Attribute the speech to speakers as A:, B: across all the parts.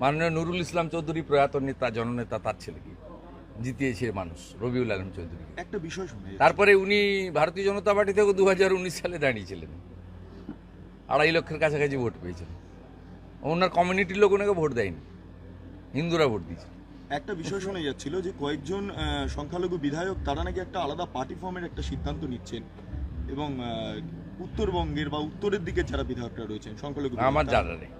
A: মাননীয় নুরুল ইসলাম চৌধুরী প্রয়াত নেতা জননেতা তার ছেলেকে জিতিয়েছে মানুষ রবিউল আলম চৌধুরী।
B: একটা বিষয় শুনে
A: তারপরে উনি ভারতীয় জনতা পার্টি থেকে দু হাজার উনিশ সালে দাঁড়িয়েছিলেন আড়াই লক্ষের কাছাকাছি ভোট পেয়েছেন। ওনার কমিউনিটির লোক ওনাকে ভোট দেয়নি। হিন্দুরা ভোট দিয়েছে
B: একটা বিষয় শোনা যাচ্ছিল যে কয়েকজন সংখ্যালঘু বিধায়ক তারা নাকি একটা আলাদা পার্টি ফর্মের একটা সিদ্ধান্ত নিচ্ছেন এবং উত্তরবঙ্গের বা উত্তরের দিকে যারা বিধায়করা রয়েছেন সংখ্যালঘু
A: আমার জানা নেই।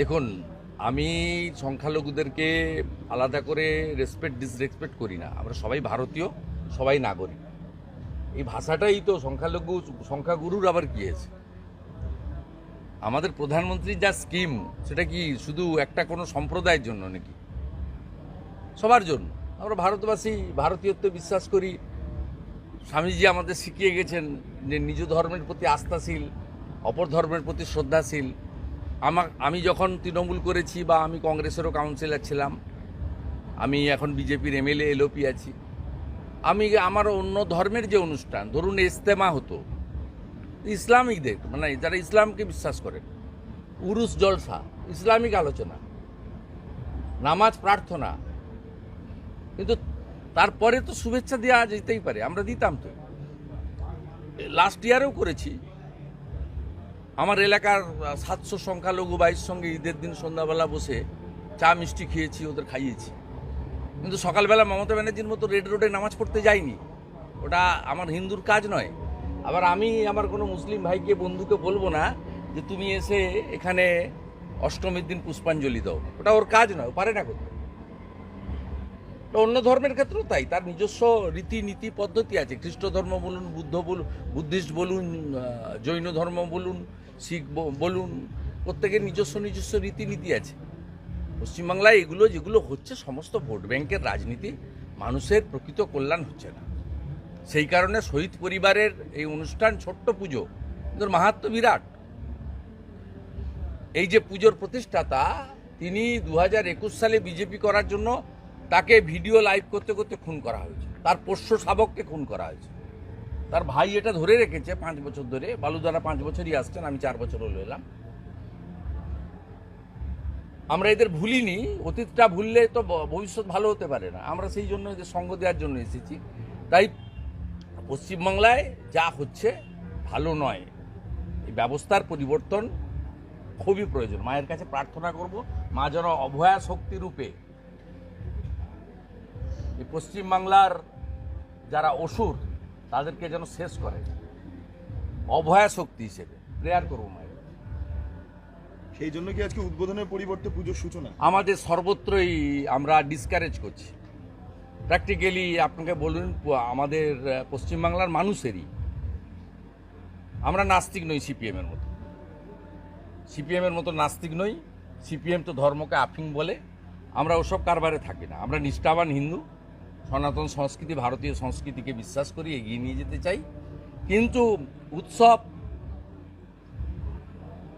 A: দেখুন, আমি সংখ্যালঘুদেরকে আলাদা করে রেসপেক্ট ডিসরেসপেক্ট করি না। আমরা সবাই ভারতীয়, সবাই নাগরিক। এই ভাষাটাই তো সংখ্যালঘু, সংখ্যাগুরুর আবার কি আছে? আমাদের প্রধানমন্ত্রীর যা স্কিম সেটা কি শুধু একটা কোনো সম্প্রদায়ের জন্য নাকি? সবার জন্য। আমরা ভারতবাসী, ভারতীয়ত্বে বিশ্বাস করি। স্বামীজি আমাদের শিখিয়ে গেছেন যে নিজ ধর্মের প্রতি আস্থাশীল, অপর ধর্মের প্রতি শ্রদ্ধাশীল। আমা আমি যখন তৃণমূল করেছি বা আমি কংগ্রেসেরও কাউন্সিলর ছিলাম, আমি এখন বিজেপির এমএলএ, এলওপি আছি, আমি আমার অন্য ধর্মের যে অনুষ্ঠান, ধরুন ইস্তেমা হতো, ইসলামিকদের মানে যারা ইসলামকে বিশ্বাস করেন, উরুস জলসা, ইসলামিক আলোচনা, নামাজ প্রার্থনা, কিন্তু তারপরে তো শুভেচ্ছা দেওয়া যেতেই পারে, আমরা দিতাম তো। লাস্ট ইয়ারেও করেছি আমার এলাকার সাতশো সংখ্যালঘু বাইশ সঙ্গে ঈদের দিন সন্ধ্যাবেলা বসে চা মিষ্টি খেয়েছি, ওদের খাইয়েছি। কিন্তু সকালবেলা মমতা ব্যানার্জির মতো রেড রোডে নামাজ পড়তে যাইনি। ওটা আমার হিন্দুর কাজ নয়। আবার আমি আমার কোনো মুসলিম ভাইকে, বন্ধুকে বলব না যে তুমি এসে এখানে অষ্টমীর দিন পুষ্পাঞ্জলি দাও। ওটা ওর কাজ নয় পারে না করতে। অন্য ধর্মের ক্ষেত্রেও তাই, তার নিজস্ব রীতি নীতি পদ্ধতি আছে। খ্রিস্ট ধর্ম বলুন, বুদ্ধ বলুন, বুদ্ধিস্ট বলুন জৈন ধর্ম বলুন শিখ বলুন, প্রত্যেকের নিজস্ব নিজস্ব রীতিনীতি আছে। পশ্চিমবাংলায় এগুলো, যেগুলো হচ্ছে সমস্ত ভোট ব্যাংকের রাজনীতি, মানুষের প্রকৃত কল্যাণ হচ্ছে না। সেই কারণে শহীদ পরিবারের এই অনুষ্ঠান, ছোট্ট পুজো মাহাত্ম বিরাট। এই যে পুজোর প্রতিষ্ঠাতা, তিনি দু একুশ সালে বিজেপি করার জন্য তাকে ভিডিও লাইভ করতে করতে খুন করা হয়েছে। তার পোষ্য শাবককে খুন করা হয়েছে। তার ভাই এটা ধরে রেখেছে পাঁচ বছর ধরে। বালুদারা পাঁচ বছরই আসছেন, আমি চার বছর হলো এলাম। আমরা এদের ভুলিনি, অতীতটা ভুললে তো ভবিষ্যৎ ভালো হতে পারে না। আমরা সেই জন্য এদের সঙ্গ দেওয়ার জন্য এসেছি। তাই পশ্চিমবাংলায় যা হচ্ছে ভালো নয়। এই ব্যবস্থার পরিবর্তন খুবই প্রয়োজন। মায়ের কাছে প্রার্থনা করব, মা যেন অভয়া শক্তি রূপে পশ্চিমবাংলার যারা অসুর তাদেরকে যেন শেষ করে। অভয়া শক্তি হিসেবে। প্রেয়ার করব মায়ের।
B: সেই জন্য কি আজকে উদ্বোধনের পরিবর্তে পুজোর সূচনা?
A: আমাদের সর্বত্রই আমরা ডিসকারেজ করছি। প্র্যাকটিক্যালি আপনাকে বলুন আমাদের পশ্চিমবাংলার মানুষেরই। আমরা নাস্তিক নই সিপিএমের মতো। সিপিএমের মতো নাস্তিক নই। সিপিএম তো ধর্মকে আফিং বলে। আমরা ওসব কারবারে থাকি না। আমরা নিষ্ঠাবান হিন্দু। সনাতন সংস্কৃতি, ভারতীয় সংস্কৃতিকে বিশ্বাস করি এগিয়ে নিয়ে যেতে চাই। কিন্তু উৎসব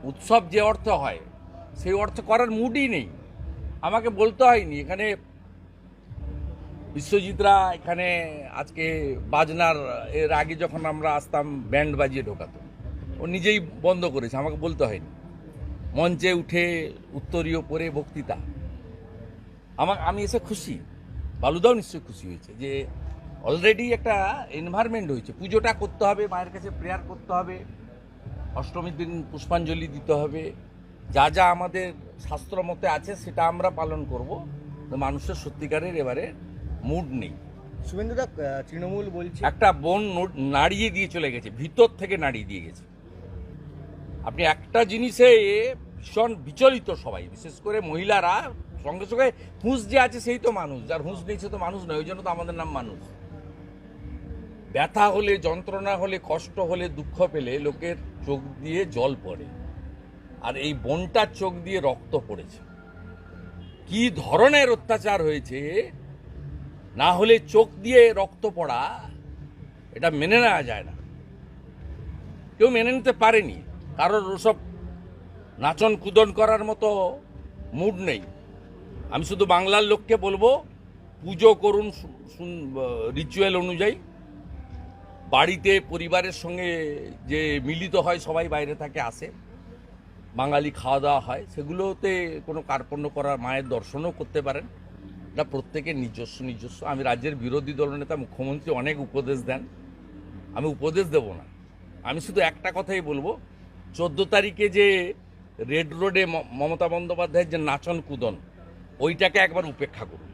A: উৎসব যে অর্থ হয়, সেই অর্থ করার মুডই নেই। আমাকে বলতে হয়নি। এখানে বিশ্বজিৎরা এখানে আজকে বাজনার, এর আগে যখন আমরা আসতাম, ব্যান্ড বাজিয়ে ঢোকাতো। ও নিজেই বন্ধ করেছে, আমাকে বলতে হয়নি। মঞ্চে উঠে উত্তরীয় পরে বক্তৃতা। আমার আমি এসে খুশি। বালুদাও নিশ্চয়ই খুশি হয়েছে যে অলরেডি একটা এনভায়রনমেন্ট হয়েছে পুজোটা করতে হবে মায়ের কাছে প্রেয়ার করতে হবে অষ্টমীর দিন পুষ্পাঞ্জলি দিতে হবে। যা যা আমাদের শাস্ত্র মতে আছে সেটা আমরা পালন করব। তো মানুষের সত্যিকারের এবারে মুড নেই।
C: শুভেন্দুদা তৃণমূল বলছে
A: একটা বোন নাড়িয়ে দিয়ে চলে গেছে ভিতর থেকে নাড়িয়ে দিয়ে গেছে। আপনি একটা জিনিসে ভীষণ বিচলিত সবাই বিশেষ করে মহিলারা সঙ্গে সঙ্গে হুঁশ যে আছে সেই তো মানুষ, যার হুঁশ নেই সে তো মানুষ নয়, ওই জন্য তো আমাদের নাম মানুষ। ব্যথা হলে, যন্ত্রণা হলে, কষ্ট হলে, দুঃখ পেলে লোকের চোখ দিয়ে জল পড়ে। আর এই বনটার চোখ দিয়ে রক্ত পড়েছে। কি ধরনের অত্যাচার হয়েছে? না হলে চোখ দিয়ে রক্ত পড়া, এটা মেনে নেওয়া যায় না। কেউ মেনে নিতে পারেনি। কারোর ওসব নাচন কুদন করার মতো মুড নেই। আমি শুধু বাংলার লোককে বলব, পুজো করুন রিচুয়াল অনুযায়ী। বাড়িতে পরিবারের সঙ্গে যে মিলিত হয়, সবাই বাইরে থাকে, আসে। বাঙালি খাওয়া দাওয়া হয়, সেগুলোতে কোনো কার্পণ্য করার, মায়ের দর্শনও করতে পারেন। এটা প্রত্যেকের নিজস্ব নিজস্ব। আমি রাজ্যের বিরোধী দলনেতা মুখ্যমন্ত্রী অনেক উপদেশ দেন। আমি উপদেশ দেব না। আমি শুধু একটা কথাই বলব, চোদ্দ তারিখে যে রেড রোডে মমতা বন্দ্যোপাধ্যায়ের যে নাচন কুদন ওইটাকে একবার উপেক্ষা করুন।